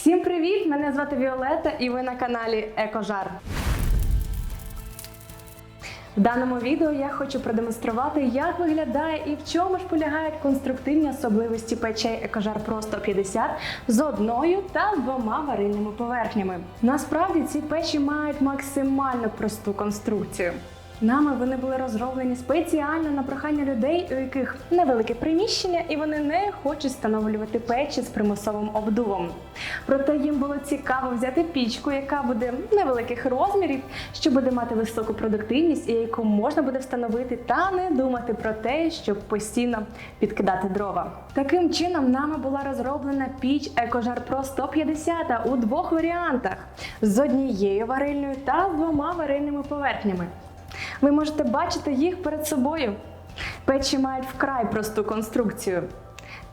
Всім привіт! Мене звати Віолета і ви на каналі Екожар. В даному відео я хочу продемонструвати, як виглядає і в чому ж полягають конструктивні особливості печей Екожар Pro 150 з одною та двома варильними поверхнями. Насправді ці печі мають максимально просту конструкцію. Нами вони були розроблені спеціально на прохання людей, у яких невелике приміщення, і вони не хочуть встановлювати печі з примусовим обдувом. Проте їм було цікаво взяти пічку, яка буде невеликих розмірів, що буде мати високу продуктивність і яку можна буде встановити, та не думати про те, щоб постійно підкидати дрова. Таким чином, нами була розроблена піч EcoJar Pro 150 у двох варіантах: з однією варильною та з двома варильними поверхнями. Ви можете бачити їх перед собою. Печі мають вкрай просту конструкцію.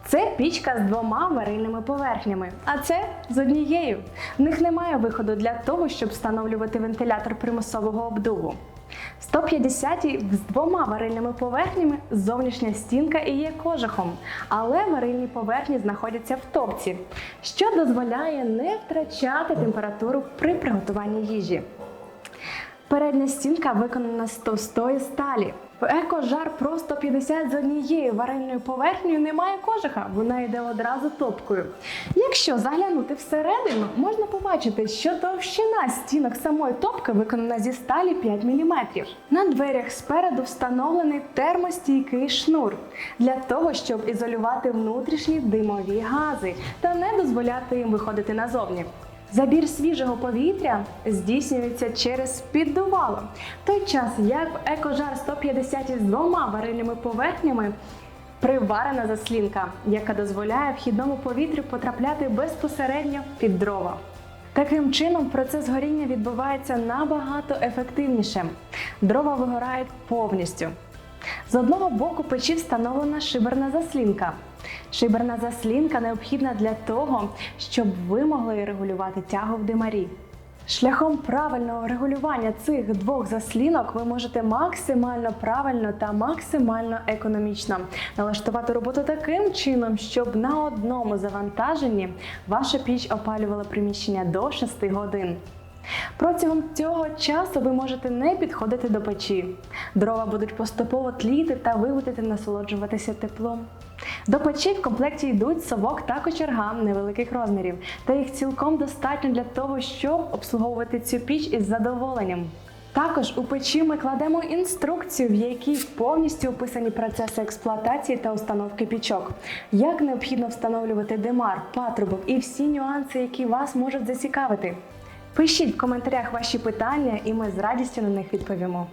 Це пічка з двома варильними поверхнями, а це з однією. В них немає виходу для того, щоб встановлювати вентилятор примусового обдуву. 150 з двома варильними поверхнями зовнішня стінка і є кожухом, але варильні поверхні знаходяться в топці, що дозволяє не втрачати температуру при приготуванні їжі. Передня стінка виконана з товстої сталі. В екожар Pro 150 з однією варильною поверхнею немає кожуха, вона йде одразу топкою. Якщо заглянути всередину, можна побачити, що товщина стінок самої топки виконана зі сталі 5 мм. На дверях спереду встановлений термостійкий шнур для того, щоб ізолювати внутрішні димові гази та не дозволяти їм виходити назовні. Забір свіжого повітря здійснюється через піддувало. Той час, як в екожар 150 з двома варильними поверхнями приварена заслінка, яка дозволяє вхідному повітрю потрапляти безпосередньо під дрова. Таким чином, процес горіння відбувається набагато ефективніше. Дрова вигорають повністю. З одного боку печі встановлена шиберна заслінка. Шиберна заслінка необхідна для того, щоб ви могли регулювати тягу в димарі. Шляхом правильного регулювання цих двох заслінок ви можете максимально правильно та максимально економічно налаштувати роботу таким чином, щоб на одному завантаженні ваша піч опалювала приміщення до 6 годин. Протягом цього часу ви можете не підходити до печі. Дрова будуть поступово тліти та ви будете насолоджуватися теплом. До печі в комплекті йдуть совок та кочерга невеликих розмірів, та їх цілком достатньо для того, щоб обслуговувати цю піч із задоволенням. Також у печі ми кладемо інструкцію, в якій повністю описані процеси експлуатації та установки пічок, як необхідно встановлювати димар, патрубок і всі нюанси, які вас можуть зацікавити. Пишіть в коментарях ваші питання, і ми з радістю на них відповімо.